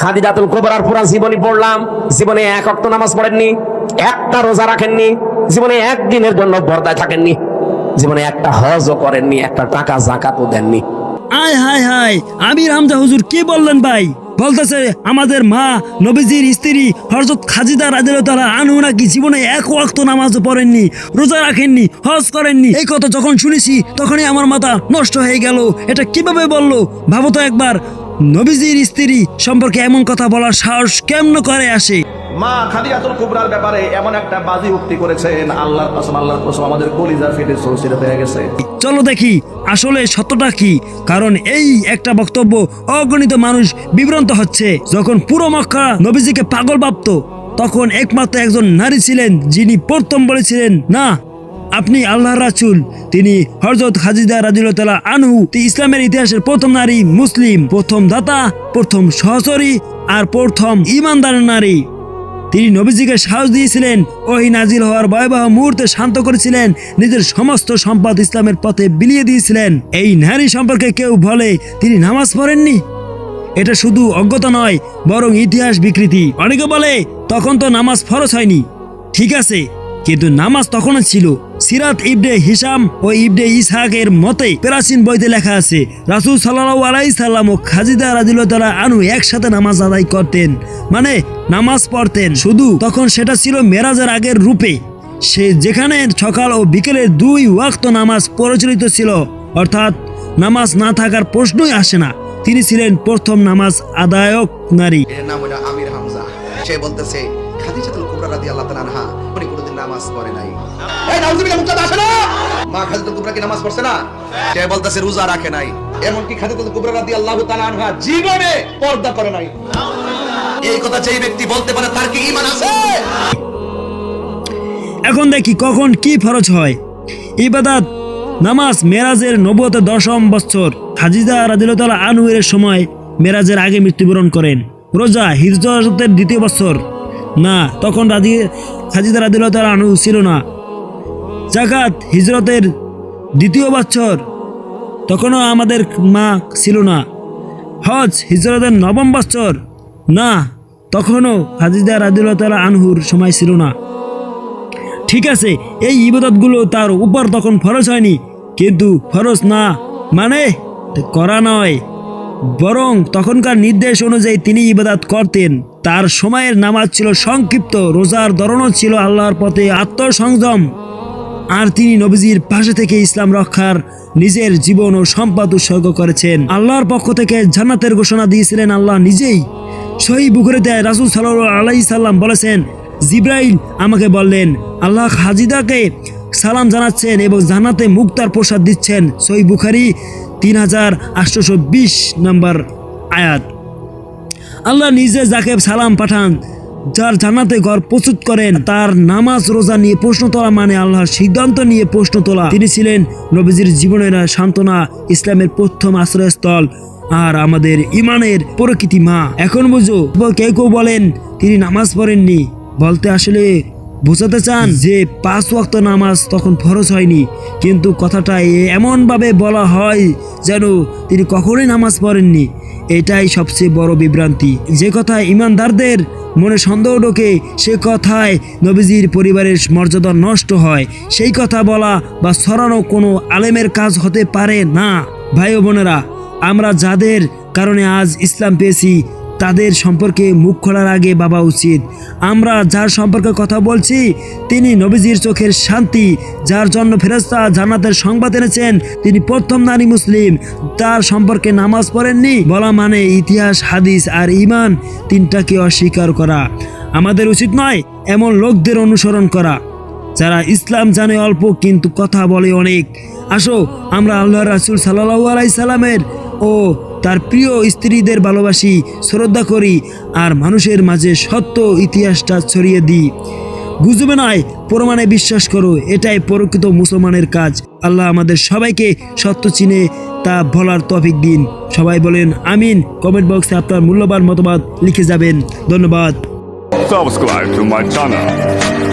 খাদিজাতুল কোবরার পুরা জীবনী পড়লাম। জীবনে এক অক্ত নামাজ পড়েননি, একটা রোজা রাখেননি, জীবনে একদিনের জন্য বর্দায় থাকেননি, জীবনে একটা হজও করেননি, একটা টাকা, জাকাতও দেননি। আয়, হায় হায়, আমির হামজা হুজুর কি বললেন ভাই? বলতেছে, আমাদের মা, নবীজির স্ত্রী হরজত খাজিদা রাজের তারা আনু নাকি জীবনে এক ওয়াক্ত নামাজও পড়েননি, রোজা রাখেননি, হজ করেননি। এই কথা যখন শুনেছি, তখনই আমার মাথা নষ্ট হয়ে গেল। এটা কীভাবে বলল? ভাবো তো একবার। নবীজির স্ত্রী সম্পর্কে এমন কথা বলার সাহস কেমন করে আসে? মা খাদিজাতুল কুবরার ব্যাপারে এমন একটা বাজি উক্তি করেছেন আল্লাহর কসম আল্লাহর কসম আমাদের কলিজা ফেটে সরসিরে হয়ে গেছে। চলো দেখি আসলে সত্যটা কি কারণ এই একটা বক্তব্য অগণিত মানুষ বিভ্রান্ত হচ্ছে। যখন পুরো মক্কা নবীজিকে পাগল ভাবত তখন একমাত্র একজন নারী ছিলেন যিনি প্রথম বলেছিলেন না আপনি আল্লাহ রাসূল, তিনি হযরত খাজিদা রাদিয়াল্লাহু আনহু ইসলামের ইতিহাসের প্রথম নারী মুসলিম, প্রথম দাতা, প্রথম সহচরী আর প্রথম ইমানদার নারী। তিনি নবীজিকে সাহস দিয়েছিলেন ওই নাজিল হওয়ার ভয়াবহ মুহূর্তে শান্ত করেছিলেন, নিজের সমস্ত সম্পদ ইসলামের পথে বিলিয়ে দিয়েছিলেন। এই নারী সম্পর্কে কেউ বলে তিনি নামাজ পড়েননি? এটা শুধু অজ্ঞতা নয়, বরং ইতিহাস বিকৃতি। অনেকে বলে, তখন তো নামাজ ফরজ হয়নি। ঠিক আছে, কিন্তু নামাজ তখনও ছিল। সিরাত ইবনে হিসাম ও ইবনে ইসহাকের মতে প্রাচীন বইতে লেখা আছে, রাসূল সাল্লাল্লাহু আলাইহি সাল্লাম ও খাজিদা তাআলা আনহু একসাথে নামাজ আদায় করতেন। মানে নামাজ পড়তেন শুধু, তখন সেটা ছিল মেরাজের আগের রূপে। সে যেখানে সকাল ও বিকেলে দুই ওয়াক্ত নামাজ প্রচলিত ছিল, অর্থাৎ নামাজ না থাকার প্রশ্নই আসে না। তিনি ছিলেন প্রথম নামাজ আদায়ক নারী। এর নাম আমির হামজা। সে বলতেছে, খাদিজাতুল কুবরা রাদিয়াল্লাহু তাআলা আনহা নামাজ পড়ে নাই। এই নাউজুবিল্লাহ, মুক্তাদা আসে না। মা খাদিজাতুল কুবরা কি নামাজ পড়ছে না? সে বলতেছে, রোজা রাখে নাই। এমন কি খাদিজাতুল কুবরা রাদিয়াল্লাহু তাআলা আনহা জীবনে পর্দা করে নাই। এই কথা যেই ব্যক্তি বলতে পারে, তার কি ঈমান আছে? এখন দেখি কখন কি ফরজ হয়। ইবাদাত, নামাজ, মেরাজের নবতে দশম বছর। হাজিদা রাদিলতালা আনহুরের সময় মেরাজের আগে মৃত্যুবরণ করেন। রোজা হিজরতের দ্বিতীয় বছর। না, তখন রাজি হাজিদা রাদিলতালা আনহু ছিল না। জাকাত হিজরতের দ্বিতীয় বছর, তখনও আমাদের মা ছিল না। হজ হিজরতের নবম বছর, না, তখনও হাজিদা রাদিলতালা আনহুর সময় ছিল না। ঠিক আছে, এই ইবাদতগুলো তার উপর তখন ফরজ হয়নি, কিন্তু ফরজ না মানে করা নয়। বরং তখনকার নির্দেশ অনুযায়ী তিনি ইবাদাত করতেন। তার সময়ের নামাজ ছিল সংক্ষিপ্ত, রোজার ধরনও ছিল আল্লাহর পথে আত্মসংযম। আর তিনি নবীজির পাশে থেকে ইসলাম রক্ষার নিজের জীবন ও সম্পদ উৎসর্গ করেছেন। আল্লাহর পক্ষ থেকে জান্নাতের ঘোষণা দিয়েছিলেন আল্লাহ নিজেই। সহি বুকুরেতে রাসুল সাল্লাহ আলাই সাল্লাম বলেছেন, জিব্রাইল আমাকে বললেন, আল্লাহ হাজিদাকে সালাম জানাচ্ছেন এবং জান্নাতে মুক্তার প্রসাদ দিচ্ছেন। সহি বুখারি তিন হাজার আটশোশো বিশ নম্বর আয়াত। আল্লাহ নিজে যাকে সালাম পাঠান, যার জান্নাতে ঘর প্রস্তুত করেন, তার নামাজ রোজা নিয়ে প্রশ্ন তোলা মানে আল্লাহর সিদ্ধান্ত নিয়ে প্রশ্ন তোলা। তিনি ছিলেন নবীজির জীবনের সান্ত্বনা, ইসলামের প্রথম আশ্রয়স্থল আর আমাদের ইমানের প্রকৃতি মা। এখন বুঝো, কেউ কেউ বলেন, তিনি নামাজ পড়েননি। বলতে আসলে বোঝাতে চান যে পাঁচ ওয়াক্ত নামাজ তখন ফরজ হয়নি, কিন্তু কথাটা এমনভাবে বলা হয় যেন তিনি কখনোই নামাজ পড়েননি। এটাই সবচেয়ে বড় বিভ্রান্তি। যে কথা ইমানদারদের মনে সন্দেহ ঢোকে, সে কথায় নবীজির পরিবারের মর্যাদা নষ্ট হয়। সেই কথা বলা বা ছড়ানো কোনো আলেমের কাজ হতে পারে না। ভাই বোনেরা, আমরা যাদের কারণে আজ ইসলাম পেয়েছি তাদের সম্পর্কে মুখ খোলার আগে ভাবা উচিত। আমরা যার সম্পর্কে কথা বলছি, তিনি নবীজির চোখের শান্তি, যার জন্য ফেরস্তা জান্নাতের সংবাদ এনেছেন, তিনি প্রথম নারী মুসলিম। তার সম্পর্কে নামাজ পড়েননি, বলা মানে ইতিহাস, হাদিস আর ইমান তিনটাকে অস্বীকার করা। আমাদের উচিত নয় এমন লোকদের অনুসরণ করা, যারা ইসলাম জানে অল্প কিন্তু কথা বলে অনেক। আসো, আমরা আল্লাহ রাসুল সাল্লাহ আলাই সাল্লামের ও তার প্রিয় স্ত্রীদের ভালোবাসি, শ্রদ্ধা করি আর মানুষের মাঝে সত্য ইতিহাসটা ছড়িয়ে দিই। গুজবে নয়, প্রমাণে বিশ্বাস করো, এটাই প্রকৃত মুসলমানের কাজ। আল্লাহ আমাদের সবাইকে সত্য চিনে তা বলার তফিক দিন। সবাই বলেন আমিন। কমেন্ট বক্সে আপনার মূল্যবান মতামত লিখে যাবেন। ধন্যবাদ। Subscribe to my channel.